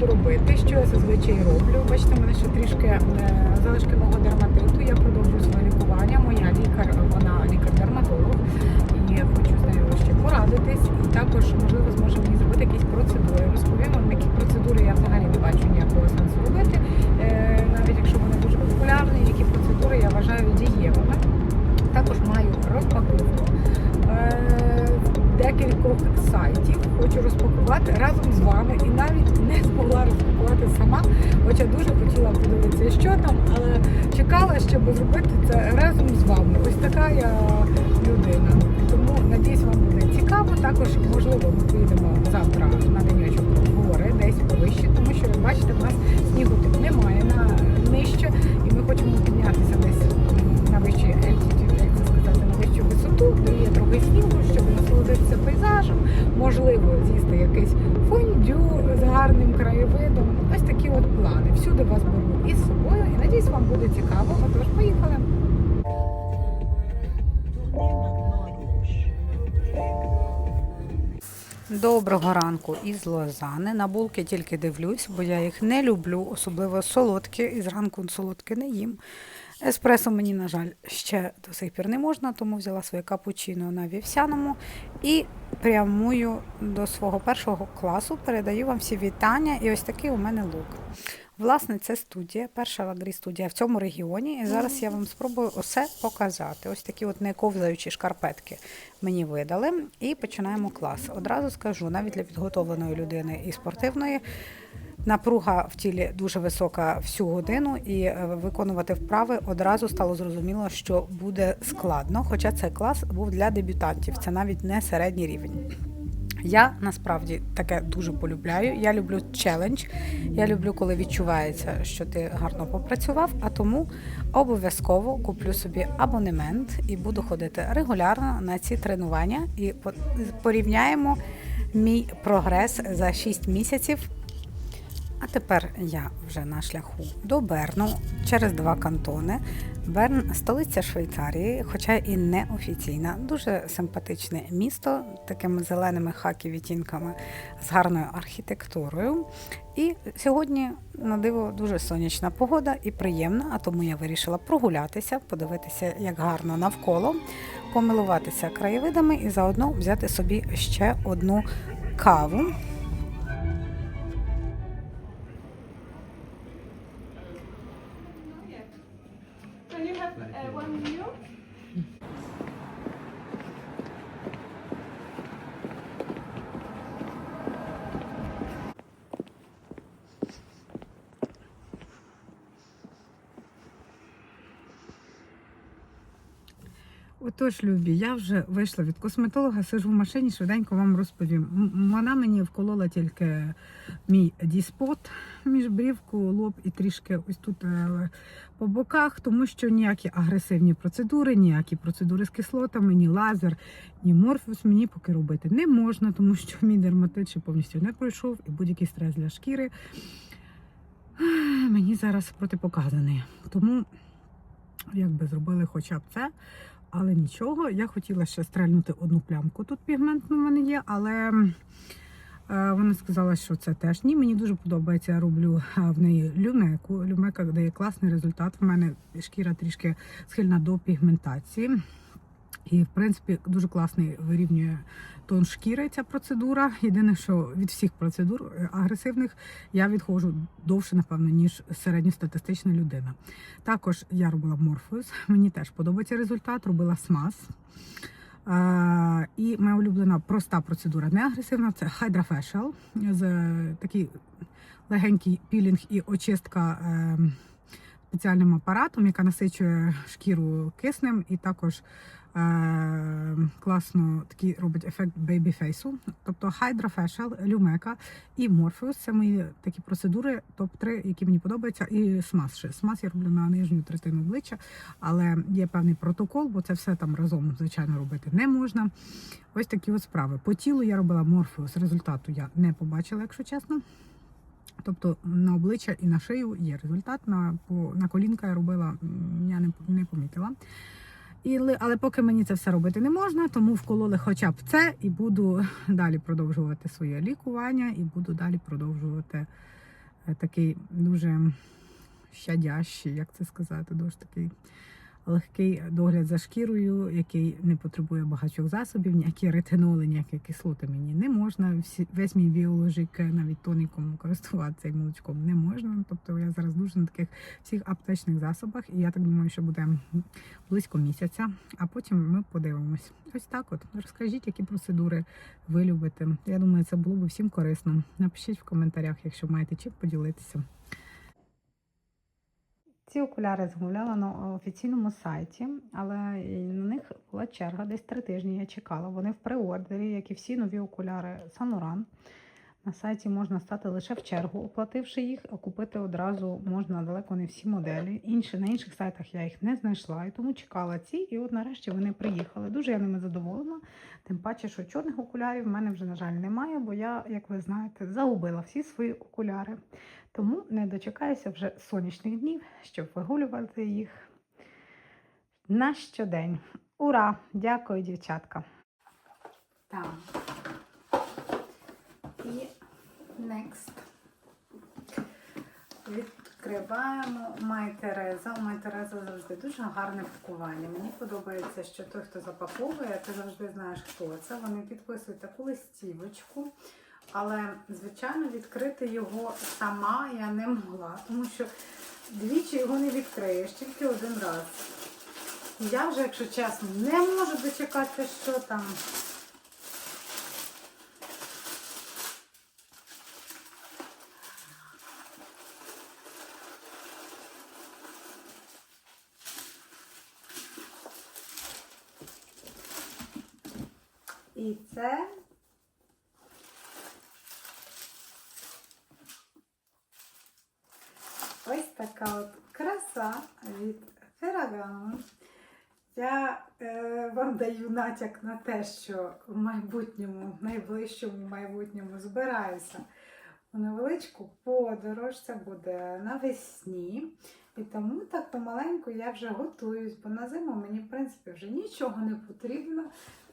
буду робити, що я зазвичай роблю. Бачите, мене ще трішки е, залишки мого дерматиту. Я продовжую своє лікування. Моя лікар, вона лікар-дерматолог. І я хочу з нею ще порадитись. І також, можливо, зможе мені зробити якісь процедури. Розповім вам, які процедури я взагалі не бачу ніякого сенсу робити. Е, Навіть якщо вони дуже популярні, які процедури я вважаю дієвими. Також маю розпаковку е, декількох сайтів. Хочу розпакувати разом з вами і навіть не змогла розпакувати сама, хоча дуже хотіла подивитися, що там, але чекала, щоб зробити це разом з вами. Ось така я людина. Тому надіюсь, вам буде цікаво. Також можливо ми поїдемо цікаво. Отож, поїхали. Доброго ранку із Лозани. На булки тільки дивлюсь, бо я їх не люблю, особливо солодкі, і зранку солодке не їм. Еспресо мені, на жаль, ще до сих пір не можна, тому взяла своє капучино на вівсяному і прямую до свого першого класу. Передаю вам всі вітання. І ось такий у мене лук. Власне, це студія, перша лагрі студія в цьому регіоні. І зараз я вам спробую усе показати. Ось такі от не ковзаючі шкарпетки мені видали. І починаємо клас. Одразу скажу, навіть для підготовленої людини і спортивної. Напруга в тілі дуже висока всю годину, і е, виконувати вправи одразу стало зрозуміло, що буде складно. Хоча цей клас був для дебютантів, це навіть не середній рівень. Я насправді таке дуже полюбляю. Я люблю челендж. Я люблю, коли відчувається, що ти гарно попрацював. А тому обов'язково куплю собі абонемент і буду ходити регулярно на ці тренування і порівняємо мій прогрес за 6 місяців. А тепер я вже на шляху до Берну через два кантони. Берн столиця Швейцарії, хоча і не офіційна. Дуже симпатичне місто, такими зеленими хакі відтінками з гарною архітектурою. І сьогодні, на диво, дуже сонячна погода і приємна, а тому я вирішила прогулятися, подивитися, як гарно навколо, помилуватися краєвидами і заодно взяти собі ще одну каву. Отож, Любі, я вже вийшла від косметолога, сижу в машині, швиденько вам розповім. Вона мені вколола тільки мій діспот між брівку, лоб і трішки ось тут е, по боках, тому що ніякі агресивні процедури, ніякі процедури з кислотами, ні лазер, ні морфіус мені поки робити не можна, тому що мій дерматит ще повністю не пройшов і будь-який стрес для шкіри мені зараз протипоказаний. Тому якби зробили хоча б це. Але нічого, я хотіла ще стрельнути одну плямку. Тут пігментну в мене є, але е, вона сказала, що це теж ні. Мені дуже подобається, я роблю е, в неї люмеку. Люмека дає класний результат. В мене шкіра трішки схильна до пігментації. І, в принципі, дуже класний вирівнює тон шкіри ця процедура. Єдине, що від всіх процедур е, агресивних я відходжу довше, напевно, ніж середньостатистична людина. Також я робила морфеус, мені теж подобається результат, робила смаз. Е, І моя улюблена проста процедура, не агресивна, це Facial. З е, такий легенький пілінг і очистка е, спеціальним апаратом, яка насичує шкіру киснем, і також класно такий робить ефект бейбі-фейсу. Тобто Hydra Facial, Lumeka і Morpheus – це мої такі процедури, топ-3, які мені подобаються, і смаз ще. Смаз я роблю на нижню третину обличчя, але є певний протокол, бо це все там разом, звичайно, робити не можна. Ось такі от справи. По тілу я робила Morpheus, результату я не побачила, якщо чесно. Тобто на обличчя і на шию є результат. На, по, на колінка я робила, я не, не помітила. І, але поки мені це все робити не можна, тому вкололи хоча б це, і буду далі продовжувати своє лікування, і буду далі продовжувати е, такий дуже щадящий, як це сказати, дуже такий легкий догляд за шкірою, який не потребує багатьох засобів, ніякі ретиноли, ніякі кислоти мені не можна. Всі, весь мій біоложик, навіть тоніком користуватися і молочком не можна. Тобто я зараз дуже на таких всіх аптечних засобах, і я так думаю, що буде близько місяця, а потім ми подивимось. Ось так от. Розкажіть, які процедури ви любите. Я думаю, це було б всім корисно. Напишіть в коментарях, якщо маєте чим поділитися. Ці окуляри замовляла на офіційному сайті, але на них була черга десь три тижні. Я чекала. Вони в преордері, як і всі нові окуляри Сануран. На сайті можна стати лише в чергу, оплативши їх, а купити одразу можна далеко не всі моделі. Інші на інших сайтах я їх не знайшла, і тому чекала ці. І от нарешті вони приїхали. Дуже я ними задоволена. Тим паче, що чорних окулярів в мене вже, на жаль, немає, бо я, як ви знаєте, загубила всі свої окуляри. Тому не дочекаюся вже сонячних днів, щоб вигулювати їх на щодень. Ура! Дякую, дівчатка. Так. І next. Відкриваємо Май Тереза. У Май Тереза завжди дуже гарне пакування. Мені подобається, що той, хто запаковує, ти завжди знаєш, хто це. Вони підписують таку листівочку. Але, звичайно, відкрити його сама я не могла, тому що двічі його не відкриєш, тільки один раз. Я вже, якщо чесно, не можу дочекатися, що там. І це ось така от краса від Ferragamo. Я е, вам даю натяк на те, що в майбутньому, в найближчому майбутньому збираюся у невеличку подорож. Це буде навесні. І тому так помаленьку я вже готуюсь, бо на зиму мені, в принципі, вже нічого не потрібно.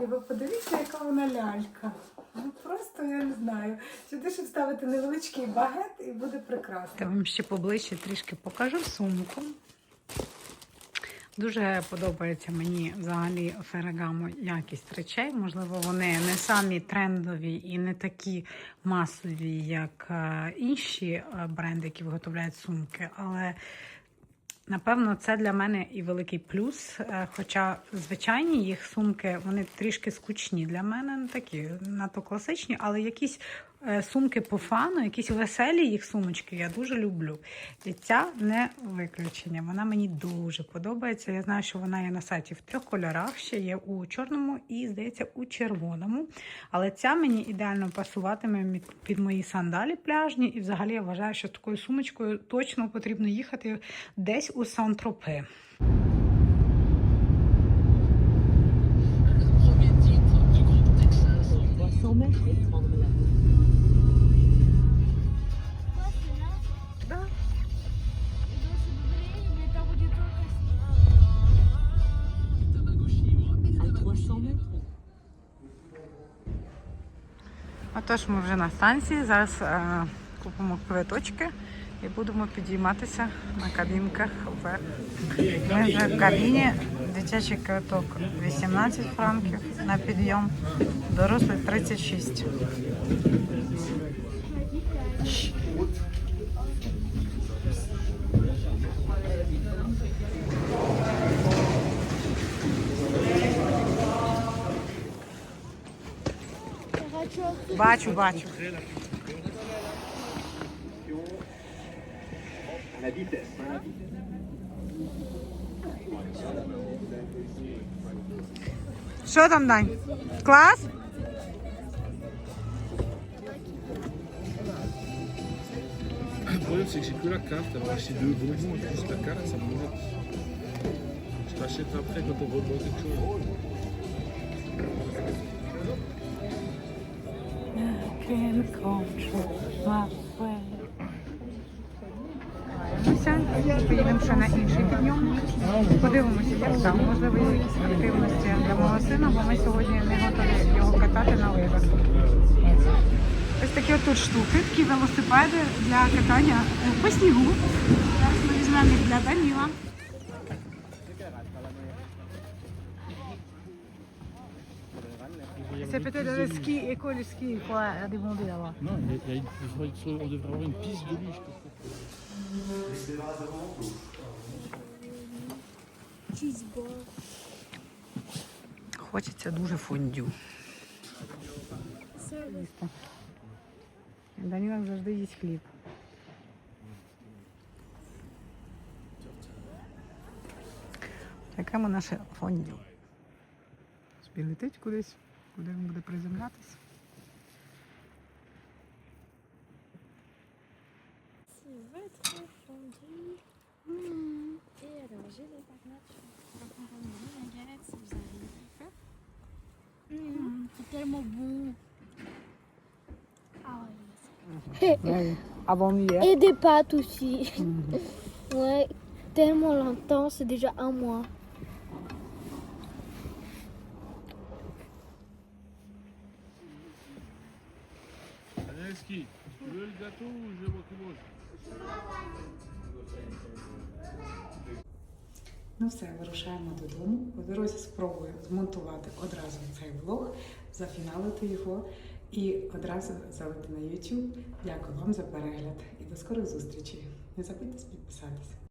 І ви подивіться, яка вона лялька. Ну просто я не знаю. Сюди ще вставити невеличкий багет і буде прекрасно. Я вам ще поближче трішки покажу сумку. Дуже подобається мені взагалі Ферагамо якість речей. Можливо, вони не самі трендові і не такі масові, як е, інші е, бренди, які виготовляють сумки. Але Напевно, це для мене і великий плюс. Е, Хоча звичайні їх сумки вони трішки скучні для мене, не такі надто класичні, але якісь сумки по фану, якісь веселі їх сумочки я дуже люблю. І ця не виключення. Вона мені дуже подобається. Я знаю, що вона є на сайті в трьох кольорах, ще є у чорному і, здається, у червоному. Але ця мені ідеально пасуватиме під мої сандалі пляжні. І взагалі я вважаю, що з такою сумочкою точно потрібно їхати десь у Сан-Тропе. Premier Отож, ми вже на станції. Зараз е, купимо квиточки і будемо підійматися на кабінках вверх. Ми вже в кабіні. Дитячий квиток 18 франків на підйом, дорослий 36. Бачу, бачу. Що там, Дань? Клас? Le problème, c'est que j'ai que la carte. Alors, acheter deux bonbons, j'ai juste la carte, ça m'embête. Je t'achète après quand on revoit quelque chose can control my ну, Поїдемо ще на інший підйомник. Подивимося, як там можливо якісь активності для мого сина, бо ми сьогодні не готові його катати на лижах. Ось такі отут штуки, такі велосипеди для катання по снігу. Зараз ми візьмемо їх для Даніла. C'est peut-être le ski, école ski, il faut demander là-bas. Non, il y a- il y a une- il faudrait on devrait avoir une piste de luge. Cheeseball. Хочеться дуже фондю. Даніла завжди їсть хліб. Чекаємо наше фондю. Собі летить кудись, куди він буде приземлятися. Tu veux trop fondu? Et alors, j'ai des patates. Je vais accompagner la galette si vous arrivez. Mmh, c'est tellement bon. Ah ouais. Avant hier. Et des pâtes aussi. ouais, tellement longtemps, c'est déjà un mois. Je vois qui mange Ну все, вирушаємо додому. По дорозі спробую змонтувати одразу цей влог, зафіналити його і одразу залити на YouTube. Дякую вам за перегляд і до скорих зустрічей. Не забудьте підписатися.